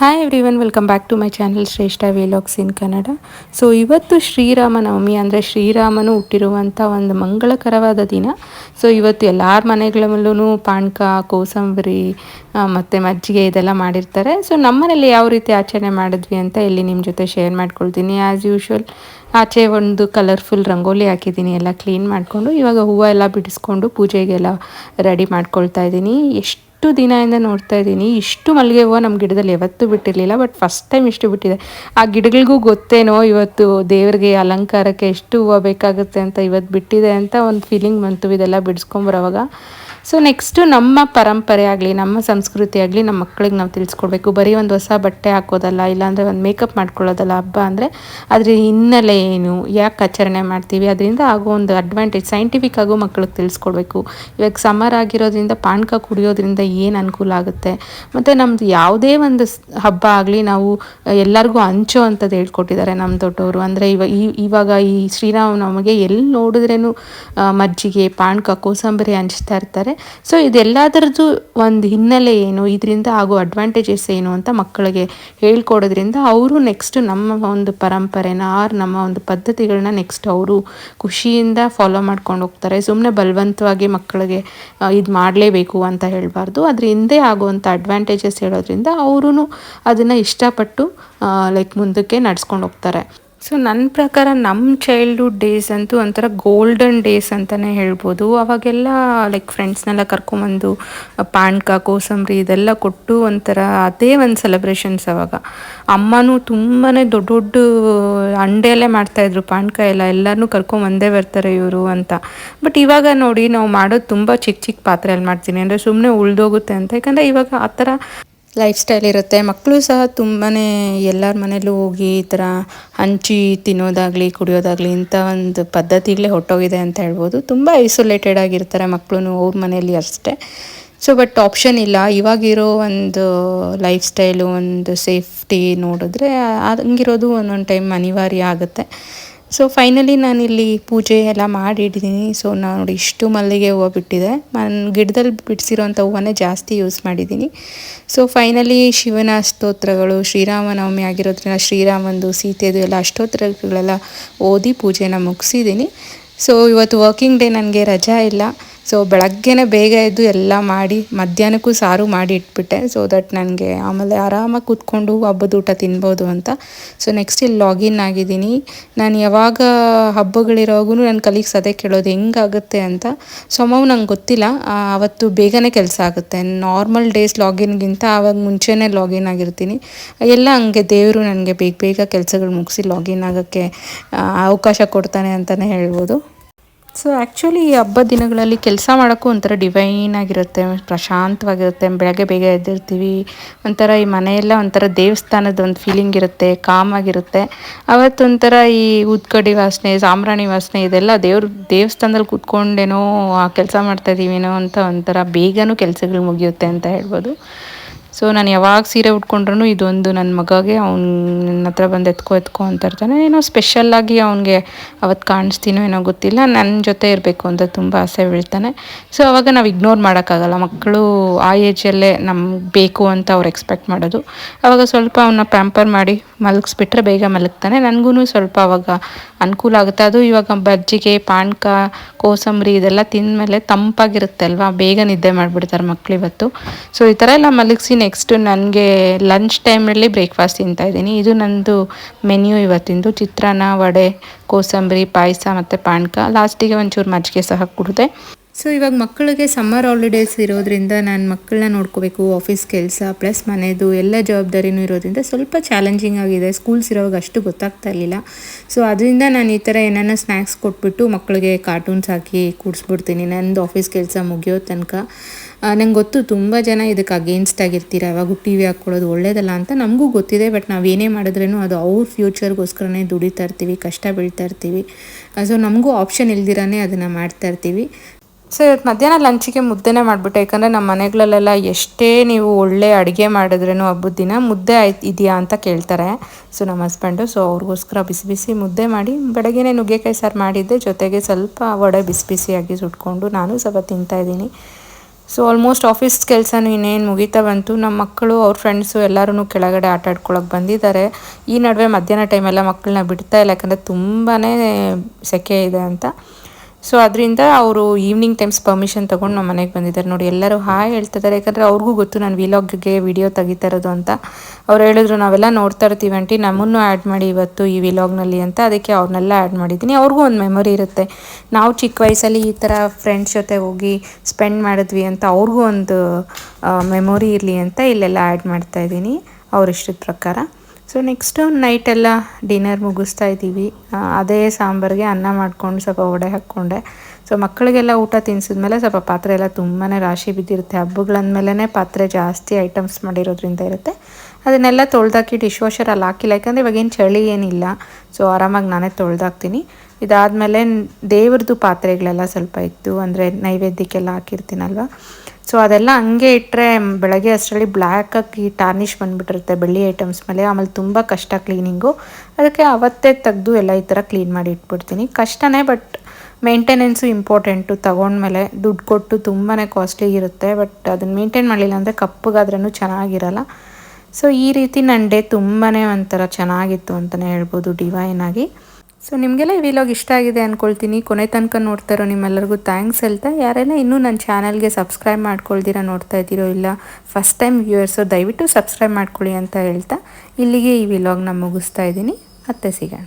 Hi everyone welcome back to my channel Shreshtha vlogs in Kannada so ಇವತ್ತು ಶ್ರೀರಾಮನವಮಿ, ಅಂದರೆ ಶ್ರೀರಾಮನು ಹುಟ್ಟಿರುವಂಥ ಒಂದು ಮಂಗಳಕರವಾದ ದಿನ. ಸೊ ಇವತ್ತು ಎಲ್ಲರ ಮನೆಗಳಲ್ಲೂ ಪಾನಕ, ಕೋಸಂಬರಿ ಮತ್ತು ಮಜ್ಜಿಗೆ ಇದೆಲ್ಲ ಮಾಡಿರ್ತಾರೆ. ಸೊ ನಮ್ಮನೇಲಿ ಯಾವ ರೀತಿ ಆಚರಣೆ ಮಾಡಿದ್ವಿ ಅಂತ ಇಲ್ಲಿ ನಿಮ್ಮ ಜೊತೆ ಶೇರ್ ಮಾಡ್ಕೊಳ್ತೀನಿ. ಆ್ಯಸ್ ಯೂಶ್ವಲ್ ಆಚೆ ಒಂದು ಕಲರ್ಫುಲ್ ರಂಗೋಲಿ ಹಾಕಿದ್ದೀನಿ, ಎಲ್ಲ ಕ್ಲೀನ್ ಮಾಡಿಕೊಂಡು. ಇವಾಗ ಹೂವು ಎಲ್ಲ ಬಿಡಿಸ್ಕೊಂಡು ಪೂಜೆಗೆಲ್ಲ ರೆಡಿ ಮಾಡ್ಕೊಳ್ತಾ ಇದ್ದೀನಿ. ಎಷ್ಟು ಎಷ್ಟು ದಿನದಿಂದ ನೋಡ್ತಾ ಇದ್ದೀನಿ. ಇಷ್ಟು ಮಲ್ಲಿಗೆ ಹೂವು ನಮ್ಮ ಗಿಡದಲ್ಲಿ ಯಾವತ್ತೂ ಬಿಟ್ಟಿರಲಿಲ್ಲ ಬಟ್ ಫಸ್ಟ್ ಟೈಮ್ ಇಷ್ಟು ಬಿಟ್ಟಿದೆ. ಆ ಗಿಡಗಳಿಗೂ ಗೊತ್ತೇನೋ ಇವತ್ತು ದೇವರಿಗೆ ಅಲಂಕಾರಕ್ಕೆ ಎಷ್ಟು ಹೂವು ಬೇಕಾಗುತ್ತೆ ಅಂತ ಇವತ್ತು ಬಿಟ್ಟಿದೆ ಅಂತ ಒಂದು ಫೀಲಿಂಗ್ ಬಂತು, ಇದೆಲ್ಲ ಬಿಡಿಸ್ಕೊಂಬರೋವಾಗ ಸೊ ನೆಕ್ಸ್ಟು ನಮ್ಮ ಪರಂಪರೆ ಆಗಲಿ, ನಮ್ಮ ಸಂಸ್ಕೃತಿ ಆಗಲಿ, ನಮ್ಮ ಮಕ್ಕಳಿಗೆ ನಾವು ತಿಳಿಸ್ಕೊಡ್ಬೇಕು. ಬರೀ ಒಂದು ಹೊಸ ಬಟ್ಟೆ ಹಾಕೋದಲ್ಲ, ಇಲ್ಲಾಂದರೆ ಒಂದು ಮೇಕಪ್ ಮಾಡ್ಕೊಳ್ಳೋದಲ್ಲ ಹಬ್ಬ ಅಂದರೆ, ಅದ್ರ ಹಿನ್ನೆಲೆ ಏನು, ಯಾಕೆ ಆಚರಣೆ ಮಾಡ್ತೀವಿ? ಅದರಿಂದ ಆಗೋ ಒಂದು ಅಡ್ವಾಂಟೇಜ್ ಸೈಂಟಿಫಿಕ್ ಆಗೋ ಮಕ್ಕಳಿಗೆ ತಿಳಿಸ್ಕೊಡ್ಬೇಕು. ಇವಾಗ ಸಮ್ಮರ್ ಆಗಿರೋದ್ರಿಂದ ಪಾನಕ ಕುಡಿಯೋದ್ರಿಂದ ಏನು ಅನುಕೂಲ ಆಗುತ್ತೆ? ಮತ್ತು ನಮ್ಮದು ಯಾವುದೇ ಒಂದು ಹಬ್ಬ ಆಗಲಿ, ನಾವು ಎಲ್ಲರಿಗೂ ಹಂಚೋ ಅಂಥದ್ದು ಹೇಳ್ಕೊಟ್ಟಿದ್ದಾರೆ ನಮ್ಮ ದೊಡ್ಡವರು. ಅಂದರೆ ಇವಾಗ ಇವಾಗ ಈ ಶ್ರೀರಾಮನವಮಿಗೆ ಎಲ್ಲಿ ನೋಡಿದ್ರೇನು ಮಜ್ಜಿಗೆ ಪಾನಕ ಕೋಸಂಬರಿ ಹಂಚ್ತಾ ಇರ್ತಾರೆ. ಸೊ ಇದೆಲ್ಲದರದ್ದು ಒಂದು ಹಿನ್ನೆಲೆ ಏನು? ಇದರಿಂದ ಆಗೋ ಅಡ್ವಾಂಟೇಜಸ್ ಏನು ಅಂತ ಮಕ್ಕಳಿಗೆ ಹೇಳ್ಕೊಡೋದ್ರಿಂದ ಅವರು ನೆಕ್ಸ್ಟ್ ನಮ್ಮ ಒಂದು ಪರಂಪರೆನ ಆರ್ ನಮ್ಮ ಒಂದು ಪದ್ಧತಿಗಳನ್ನ ನೆಕ್ಸ್ಟ್ ಅವರು ಖುಷಿಯಿಂದ ಫಾಲೋ ಮಾಡ್ಕೊಂಡು ಹೋಗ್ತಾರೆ. ಸುಮ್ಮನೆ ಬಲವಂತವಾಗಿ ಮಕ್ಕಳಿಗೆ ಇದು ಮಾಡಲೇಬೇಕು ಅಂತ ಹೇಳಬಾರ್ದು. ಅದ್ರ ಹಿಂದೆ ಆಗುವಂಥ ಅಡ್ವಾಂಟೇಜಸ್ ಹೇಳೋದ್ರಿಂದ ಅವರು ಅದನ್ನು ಇಷ್ಟಪಟ್ಟು ಲೈಕ್ ಮುಂದಕ್ಕೆ ನಡ್ಸ್ಕೊಂಡು ಹೋಗ್ತಾರೆ. ಸೊ ನನ್ನ ಪ್ರಕಾರ ನಮ್ಮ ಚೈಲ್ಡ್ಹುಡ್ ಡೇಸ್ ಅಂತೂ ಒಂಥರ ಗೋಲ್ಡನ್ ಡೇಸ್ ಅಂತಲೇ ಹೇಳ್ಬೋದು. ಅವಾಗೆಲ್ಲ ಲೈಕ್ ಫ್ರೆಂಡ್ಸ್ನೆಲ್ಲ ಕರ್ಕೊಂಬಂದು ಪಾಂಡ್ಕ ಕೋಸಂಬರಿ ಇದೆಲ್ಲ ಕೊಟ್ಟು ಒಂಥರ ಅದೇ ಒಂದು ಸೆಲೆಬ್ರೇಷನ್ಸ್ ಅವಾಗ. ಅಮ್ಮನೂ ತುಂಬಾ ದೊಡ್ಡ ದೊಡ್ಡ ಅಂಡೆಯಲ್ಲೇ ಮಾಡ್ತಾಯಿದ್ರು ಪಾನ್ಕ ಎಲ್ಲ ಎಲ್ಲರನ್ನೂ ಕರ್ಕೊಂಬಂದೇ ಬರ್ತಾರೆ ಇವರು ಅಂತ. ಬಟ್ ಇವಾಗ ನೋಡಿ, ನಾವು ಮಾಡೋದು ತುಂಬ ಚಿಕ್ಕ ಚಿಕ್ಕ ಪಾತ್ರೆಯಲ್ಲಿ ಮಾಡ್ತೀನಿ. ಅಂದರೆ ಸುಮ್ಮನೆ ಉಳ್ದೋಗುತ್ತೆ ಅಂತ. ಯಾಕಂದರೆ ಇವಾಗ ಆ ಥರ ಲೈಫ್ ಸ್ಟೈಲ್ ಇರುತ್ತೆ. ಮಕ್ಕಳು ಸಹ ತುಂಬಾ ಎಲ್ಲರ ಮನೇಲೂ ಹೋಗಿ ಈ ಥರ ಹಂಚಿ ತಿನ್ನೋದಾಗಲಿ, ಕುಡಿಯೋದಾಗಲಿ ಇಂಥ ಒಂದು ಪದ್ಧತಿಗಳೇ ಹೊಟ್ಟೋಗಿದೆ ಅಂತ ಹೇಳ್ಬೋದು. ತುಂಬ ಐಸೋಲೇಟೆಡ್ ಆಗಿರ್ತಾರೆ ಮಕ್ಕಳು ಅವ್ರ ಮನೆಯಲ್ಲಿ ಅಷ್ಟೇ. ಸೊ ಬಟ್ ಆಪ್ಷನ್ ಇಲ್ಲ. ಇವಾಗಿರೋ ಒಂದು ಲೈಫ್ ಸ್ಟೈಲು, ಒಂದು ಸೇಫ್ಟಿ ನೋಡಿದ್ರೆ ಹಂಗಿರೋದು ಒಂದೊಂದು ಟೈಮ್ ಅನಿವಾರ್ಯ ಆಗುತ್ತೆ. ಸೊ ಫೈನಲಿ ನಾನಿಲ್ಲಿ ಪೂಜೆ ಎಲ್ಲ ಮಾಡಿಟ್ಟಿದ್ದೀನಿ ಸೊ ನಾನು ನೋಡಿ ಇಷ್ಟು ಮಲ್ಲಿಗೆ ಹೂವು ಬಿಟ್ಟಿದೆ. ನಾನು ಗಿಡದಲ್ಲಿ ಬಿಡಿಸಿರೋಂಥ ಹೂವನ್ನೇ ಜಾಸ್ತಿ ಯೂಸ್ ಮಾಡಿದ್ದೀನಿ. ಸೊ ಫೈನಲಿ ಶಿವನ ಸ್ತೋತ್ರಗಳು ಶ್ರೀರಾಮನವಮಿ ಆಗಿರೋದ್ರಿಂದ ಶ್ರೀರಾಮಂದು ಸೀತೆದು ಎಲ್ಲ ಅಷ್ಟೋತ್ರಗಳೆಲ್ಲ ಓದಿ ಪೂಜೆನ ಮುಗಿಸಿದ್ದೀನಿ. ಸೊ ಇವತ್ತು ವರ್ಕಿಂಗ್ ಡೇ ನನಗೆ ರಜಾ ಇಲ್ಲ. ಸೊ ಬೆಳಗ್ಗೆನೇ ಬೇಗ ಎದ್ದು ಎಲ್ಲ ಮಾಡಿ, ಮಧ್ಯಾಹ್ನಕ್ಕೂ ಸಾರು ಮಾಡಿ ಇಟ್ಬಿಟ್ಟೆ. ಸೊ ದಟ್ ನನಗೆ ಆಮೇಲೆ ಆರಾಮಾಗಿ ಕೂತ್ಕೊಂಡು ಹಬ್ಬದ ಊಟ ತಿನ್ಬೋದು ಅಂತ. ಸೊ ನೆಕ್ಸ್ಟ್ ಇಲ್ಲಿ ಲಾಗಿನ್ ಆಗಿದ್ದೀನಿ. ನಾನು ಯಾವಾಗ ಹಬ್ಬಗಳಿರೋವಾಗೂ ನನ್ನ ಕಲೀಗ್ಸ್ ಅದೇ ಕೇಳೋದು, ಹೆಂಗಾಗುತ್ತೆ ಅಂತ. ಸೊ ಅಮ್ಮವು ನಂಗೆ ಗೊತ್ತಿಲ್ಲ. ಅವತ್ತು ಬೇಗನೆ ಕೆಲಸ ಆಗುತ್ತೆ. ನಾರ್ಮಲ್ ಡೇಸ್ ಲಾಗಿನ್ಗಿಂತ ಆವಾಗ ಮುಂಚೆನೇ ಲಾಗಿನ್ ಆಗಿರ್ತೀನಿ. ಎಲ್ಲ ಹಂಗೆ ದೇವರು ನನಗೆ ಬೇಗ ಬೇಗ ಕೆಲಸಗಳು ಮುಗಿಸಿ ಲಾಗಿನ್ ಆಗೋಕ್ಕೆ ಅವಕಾಶ ಕೊಡ್ತಾನೆ ಅಂತಲೇ ಹೇಳ್ಬೋದು. ಸೊ ಆ್ಯಕ್ಚುಲಿ ಈ ಹಬ್ಬದ ದಿನಗಳಲ್ಲಿ ಕೆಲಸ ಮಾಡೋಕ್ಕೂ ಒಂಥರ ಡಿವೈನ್ ಆಗಿರುತ್ತೆ, ಪ್ರಶಾಂತವಾಗಿರುತ್ತೆ. ಬೆಳಗ್ಗೆ ಬೇಗ ಎದ್ದಿರ್ತೀವಿ. ಒಂಥರ ಈ ಮನೆಯೆಲ್ಲ ಒಂಥರ ದೇವಸ್ಥಾನದ ಒಂದು ಫೀಲಿಂಗ್ ಇರುತ್ತೆ ಕಾಮ್ ಆಗಿರುತ್ತೆ. ಅವತ್ತೊಂಥರ ಈ ಉದ್ಕಡಿ ವಾಸನೆ, ಸಾಂಬ್ರಾಣಿ ವಾಸನೆ, ಇದೆಲ್ಲ ದೇವ್ರ, ದೇವಸ್ಥಾನದಲ್ಲಿ ಕೂತ್ಕೊಂಡೇನೋ ಕೆಲಸ ಮಾಡ್ತಾ ಇದ್ದೀವೇನೋ ಅಂತ ಒಂಥರ ಬೇಗನೂ ಕೆಲಸಗಳು ಮುಗಿಯುತ್ತೆ ಅಂತ ಹೇಳ್ಬೋದು. ಸೊ ನಾನು ಯಾವಾಗ ಸೀರೆ ಉಟ್ಕೊಂಡ್ರೂ ಇದೊಂದು ನನ್ನ ಮಗಗೆ ಅವ್ನು ನನ್ನ ಹತ್ರ ಬಂದು ಎತ್ಕೊ ಎತ್ಕೊ ಅಂತ ಇರ್ತಾನೆ. ಏನೋ ಸ್ಪೆಷಲ್ಲಾಗಿ ಅವನಿಗೆ ಅವತ್ತು ಕಾಣಿಸ್ತೀನೋ ಏನೋ ಗೊತ್ತಿಲ್ಲ. ನನ್ನ ಜೊತೆ ಇರಬೇಕು ಅಂತ ತುಂಬ ಆಸೆ ಬೀಳ್ತಾನೆ. ಸೊ ಅವಾಗ ನಾವು ಇಗ್ನೋರ್ ಮಾಡೋಕ್ಕಾಗಲ್ಲ. ಮಕ್ಕಳು ಆ ಏಜಲ್ಲೇ ನಮ್ಗೆ ಬೇಕು ಅಂತ ಅವ್ರು ಎಕ್ಸ್ಪೆಕ್ಟ್ ಮಾಡೋದು. ಅವಾಗ ಸ್ವಲ್ಪ ಅವನ್ನ ಪ್ಯಾಂಪರ್ ಮಾಡಿ ಮಲಗಿಸ್ಬಿಟ್ರೆ ಬೇಗ ಮಲಗ್ತಾನೆ. ನನಗೂ ಸ್ವಲ್ಪ ಅವಾಗ ಅನುಕೂಲ ಆಗುತ್ತೆ. ಅದು ಇವಾಗ ಬಜ್ಜಿಗೆ, ಪಾನಕ, ಕೋಸಂಬರಿ ಇದೆಲ್ಲ ತಿಂದಮೇಲೆ ತಂಪಾಗಿರುತ್ತೆ ಅಲ್ವಾ ಬೇಗ ನಿದ್ದೆ ಮಾಡಿಬಿಡ್ತಾರೆ ಮಕ್ಕಳು ಇವತ್ತು. ಸೊ ಈ ಥರ ಎಲ್ಲ ಮಲಗಿಸಿ ನೆಕ್ಸ್ಟ್ ನನಗೆ ಲಂಚ್ ಟೈಮಲ್ಲಿ ಬ್ರೇಕ್ಫಾಸ್ಟ್ ತಿಂತಾಯಿದ್ದೀನಿ ಇದು ನಂದು ಮೆನ್ಯೂ ಇವತ್ತಿಂದು. ಚಿತ್ರಾನ್ನ, ವಡೆ, ಕೋಸಂಬರಿ, ಪಾಯಸ ಮತ್ತು ಪಾನಕ. ಲಾಸ್ಟಿಗೆ ಒಂಚೂರು ಮಜ್ಜಿಗೆ ಸಹ ಕುಡಿದೆ. ಸೊ ಇವಾಗ ಮಕ್ಕಳಿಗೆ ಸಮ್ಮರ್ ಹಾಲಿಡೇಸ್ ಇರೋದ್ರಿಂದ ನಾನು ಮಕ್ಕಳನ್ನ ನೋಡ್ಕೋಬೇಕು. ಆಫೀಸ್ ಕೆಲಸ ಪ್ಲಸ್ ಮನೆಯದು ಎಲ್ಲ ಜವಾಬ್ದಾರಿನೂ ಇರೋದ್ರಿಂದ ಸ್ವಲ್ಪ ಚಾಲೆಂಜಿಂಗ್ ಆಗಿದೆ. ಸ್ಕೂಲ್ಸ್ ಇರೋವಾಗ ಅಷ್ಟು ಗೊತ್ತಾಗ್ತಾ ಇರಲಿಲ್ಲ. ಸೊ ಅದರಿಂದ ನಾನು ಈ ಥರ ಏನನ್ನ ಸ್ನ್ಯಾಕ್ಸ್ ಕೊಟ್ಬಿಟ್ಟು ಮಕ್ಕಳಿಗೆ ಕಾರ್ಟೂನ್ಸ್ ಹಾಕಿ ಕೂಡಿಸ್ಬಿಡ್ತೀನಿ. ನಂದು ಆಫೀಸ್ ಕೆಲಸ ಮುಗಿಯೋ ತನಕ. ನಂಗೆ ಗೊತ್ತು ತುಂಬ ಜನ ಇದಕ್ಕೆ ಅಗೇನ್ಸ್ಟ್ ಆಗಿರ್ತೀರ, ಅವಾಗ ಟಿ ವಿ ಹಾಕ್ಕೊಳ್ಳೋದು ಒಳ್ಳೇದಲ್ಲ ಅಂತ ನಮಗೂ ಗೊತ್ತಿದೆ ಬಟ್ ನಾವು ಏನೇ ಮಾಡಿದ್ರೂ ಅದು ಅವ್ರ ಫ್ಯೂಚರ್ಗೋಸ್ಕರನೇ ದುಡಿತಾ ಇರ್ತೀವಿ, ಕಷ್ಟ ಬೀಳ್ತಾ ಇರ್ತೀವಿ. ಸೊ ನಮಗೂ ಆಪ್ಷನ್ ಇಲ್ದಿರಾನೇ ಅದನ್ನು ಮಾಡ್ತಾ ಇರ್ತೀವಿ. ಸೊ ಇವತ್ತು ಮಧ್ಯಾಹ್ನ ಲಂಚಿಗೆ ಮುದ್ದೆನೇ ಮಾಡಿಬಿಟ್ಟೆ, ಯಾಕಂದರೆ ನಮ್ಮ ಮನೆಗಳಲ್ಲೆಲ್ಲ ಎಷ್ಟೇ ನೀವು ಒಳ್ಳೆ ಅಡುಗೆ ಮಾಡಿದ್ರೂ ಹಬ್ಬದ ದಿನ ಮುದ್ದೆ ಆಯ್ತು, ಇದೆಯಾ ಅಂತ ಕೇಳ್ತಾರೆ. ಸೊ ನಮ್ಮ ಹಸ್ಬೆಂಡು ಸೊ ಅವ್ರಿಗೋಸ್ಕರ ಬಿಸಿ ಬಿಸಿ ಮುದ್ದೆ ಮಾಡಿ, ಬೆಳಗ್ಗೆನೇ ನುಗ್ಗೆಕಾಯಿ ಸಾರು ಮಾಡಿದ್ದೆ, ಜೊತೆಗೆ ಸ್ವಲ್ಪ ವಡೆ ಬಿಸಿ ಬಿಸಿಯಾಗಿ ಸುಟ್ಕೊಂಡು ನಾನು ಸ್ವಲ್ಪ ತಿಂತಾಯಿದ್ದೀನಿ ಸೊ ಆಲ್ಮೋಸ್ಟ್ ಆಫೀಸ್ ಕೆಲಸನೂ ಇನ್ನೇನು ಮುಗಿತಾ ಬಂತು. ನಮ್ಮ ಮಕ್ಕಳು, ಅವ್ರ ಫ್ರೆಂಡ್ಸು ಎಲ್ಲರೂ ಕೆಳಗಡೆ ಆಟ ಆಡ್ಕೊಳಕ್ಕೆ ಬಂದಿದ್ದಾರೆ. ಈ ನಡುವೆ ಮಧ್ಯಾಹ್ನ ಟೈಮೆಲ್ಲ ಮಕ್ಕಳನ್ನ ಬಿಡ್ತಾ ಇಲ್ಲ, ಯಾಕಂದರೆ ತುಂಬಾ ಸೆಕೆ ಇದೆ ಅಂತ. ಸೊ ಅದರಿಂದ ಅವರು ಈವ್ನಿಂಗ್ ಟೈಮ್ಸ್ ಪರ್ಮಿಷನ್ ತೊಗೊಂಡು ನಮ್ಮ ಮನೆಗೆ ಬಂದಿದ್ದಾರೆ. ನೋಡಿ, ಎಲ್ಲರೂ ಹಾಯ್ ಹೇಳ್ತಿದ್ದಾರೆ. ಯಾಕಂದರೆ ಅವ್ರಿಗೂ ಗೊತ್ತು ನಾನು ವಿಲಾಗ್ಗೆ ವಿಡಿಯೋ ತೆಗಿತಾ ಇರೋದು ಅಂತ. ಅವ್ರು ಹೇಳಿದ್ರು, ನಾವೆಲ್ಲ ನೋಡ್ತಾ ಇರ್ತೀವಿ ಆಂಟಿ ನಮ್ಮನ್ನು ಆ್ಯಡ್ ಮಾಡಿ ಇವತ್ತು ಈ ವಿಲಾಗ್ನಲ್ಲಿ ಅಂತ. ಅದಕ್ಕೆ ಅವ್ರನ್ನೆಲ್ಲ ಆ್ಯಡ್ ಮಾಡಿದ್ದೀನಿ. ಅವ್ರಿಗೂ ಒಂದು ಮೆಮೊರಿ ಇರುತ್ತೆ. ನಾವು ಚಿಕ್ಕ ವಯಸ್ಸಲ್ಲಿ ಈ ಥರ ಫ್ರೆಂಡ್ಸ್ ಜೊತೆ ಹೋಗಿ ಸ್ಪೆಂಡ್ ಮಾಡಿದ್ವಿ ಅಂತ ಅವ್ರಿಗೂ ಒಂದು ಮೆಮೊರಿ ಇರಲಿ ಅಂತ ಇಲ್ಲೆಲ್ಲ ಆ್ಯಡ್ ಮಾಡ್ತಾ ಇದ್ದೀನಿ. ಅವ್ರ ಇಷ್ಟದ ಪ್ರಕಾರ. ಸೊ ನೆಕ್ಸ್ಟು ನೈಟೆಲ್ಲ ಡಿನ್ನರ್ ಮುಗಿಸ್ತಾ ಇದ್ದೀವಿ. ಅದೇ ಸಾಂಬಾರಿಗೆ ಅನ್ನ ಮಾಡ್ಕೊಂಡು ಸ್ವಲ್ಪ ಒಡೆ ಹಾಕ್ಕೊಂಡೆ. ಸೊ ಮಕ್ಕಳಿಗೆಲ್ಲ ಊಟ ತಿನ್ಸಿದ್ಮೇಲೆ ಸ್ವಲ್ಪ ಪಾತ್ರೆ ಎಲ್ಲ ತುಂಬಾ ರಾಶಿ ಬಿದ್ದಿರುತ್ತೆ. ಹಬ್ಬಗಳಂದಮೇಲೆ ಪಾತ್ರೆ ಜಾಸ್ತಿ ಐಟಮ್ಸ್ ಮಾಡಿರೋದ್ರಿಂದ ಇರುತ್ತೆ. ಅದನ್ನೆಲ್ಲ ತೊಳ್ದಾಕಿ ಡಿಶ್ ವಾಷರಲ್ಲಿ ಹಾಕಿಲ್ಲ. ಯಾಕಂದರೆ ಇವಾಗೇನು ಚಳಿ ಏನಿಲ್ಲ. ಸೊ ಆರಾಮಾಗಿ ನಾನೇ ತೊಳ್ದಾಕ್ತೀನಿ. ಇದಾದಮೇಲೆ ದೇವ್ರದ್ದು ಪಾತ್ರೆಗಳೆಲ್ಲ ಸ್ವಲ್ಪ ಇತ್ತು. ಅಂದರೆ ನೈವೇದ್ಯಕ್ಕೆಲ್ಲ ಹಾಕಿರ್ತೀನಲ್ವ? ಸೊ ಅದೆಲ್ಲ ಹಂಗೆ ಇಟ್ಟರೆ ಬೆಳಗ್ಗೆ ಅಷ್ಟರಲ್ಲಿ ಬ್ಲ್ಯಾಕ್ ಆಗಿ ಟಾರ್ನಿಷ್ ಬಂದುಬಿಟ್ಟಿರುತ್ತೆ ಬೆಳ್ಳಿ ಐಟಮ್ಸ್ ಮೇಲೆ. ಆಮೇಲೆ ತುಂಬ ಕಷ್ಟ ಕ್ಲೀನಿಂಗು ಅದಕ್ಕೆ ಅವತ್ತೇ ತೆಗೆದು ಎಲ್ಲ ಈ ಥರ ಕ್ಲೀನ್ ಮಾಡಿ ಇಟ್ಬಿಡ್ತೀನಿ. ಕಷ್ಟನೇ ಬಟ್ ಮೇಂಟೆನೆನ್ಸು ಇಂಪಾರ್ಟೆಂಟು ತೊಗೊಂಡ್ಮೇಲೆ ದುಡ್ಡು ಕೊಟ್ಟು ತುಂಬಾ ಕಾಸ್ಟ್ಲಿ ಇರುತ್ತೆ ಬಟ್ ಅದನ್ನು ಮೇಂಟೈನ್ ಮಾಡಲಿಲ್ಲ ಅಂದರೆ ಕಪ್ಪಗಾದ್ರೂ ಚೆನ್ನಾಗಿರಲ್ಲ. ಸೊ ಈ ರೀತಿ ನನ್ನ ಡೇ ತುಂಬಾ ಒಂಥರ ಚೆನ್ನಾಗಿತ್ತು ಅಂತಲೇ ಹೇಳ್ಬೋದು ಡಿವೈನ್ ಆಗಿ. ಸೊ ನಿಮಗೆಲ್ಲ ಈ ವಿಲಾಗ್ ಇಷ್ಟ ಆಗಿದೆ ಅಂದ್ಕೊಳ್ತೀನಿ ಕೊನೆ ತನಕ ನೋಡ್ತಾ ಇರೋ ನಿಮ್ಮೆಲ್ಲರಿಗೂ ಥ್ಯಾಂಕ್ಸ್ ಹೇಳ್ತಾ. ಯಾರೆಲ್ಲ ಇನ್ನೂ ನನ್ನ ಚಾನಲ್ಗೆ ಸಬ್ಸ್ಕ್ರೈಬ್ ಮಾಡ್ಕೊಳ್ದಿರ ನೋಡ್ತಾ ಇದ್ದೀರೋ ಇಲ್ಲ ಫಸ್ಟ್ ಟೈಮ್ ವ್ಯೂಯರ್ಸು ದಯವಿಟ್ಟು ಸಬ್ಸ್ಕ್ರೈಬ್ ಮಾಡ್ಕೊಳ್ಳಿ ಅಂತ ಹೇಳ್ತಾ. ಇಲ್ಲಿಗೆ ಈ ವಿಲಾಗ್ನ ಮುಗಿಸ್ತಾ ಇದ್ದೀನಿ. ಮತ್ತೆ ಸಿಗೋಣ.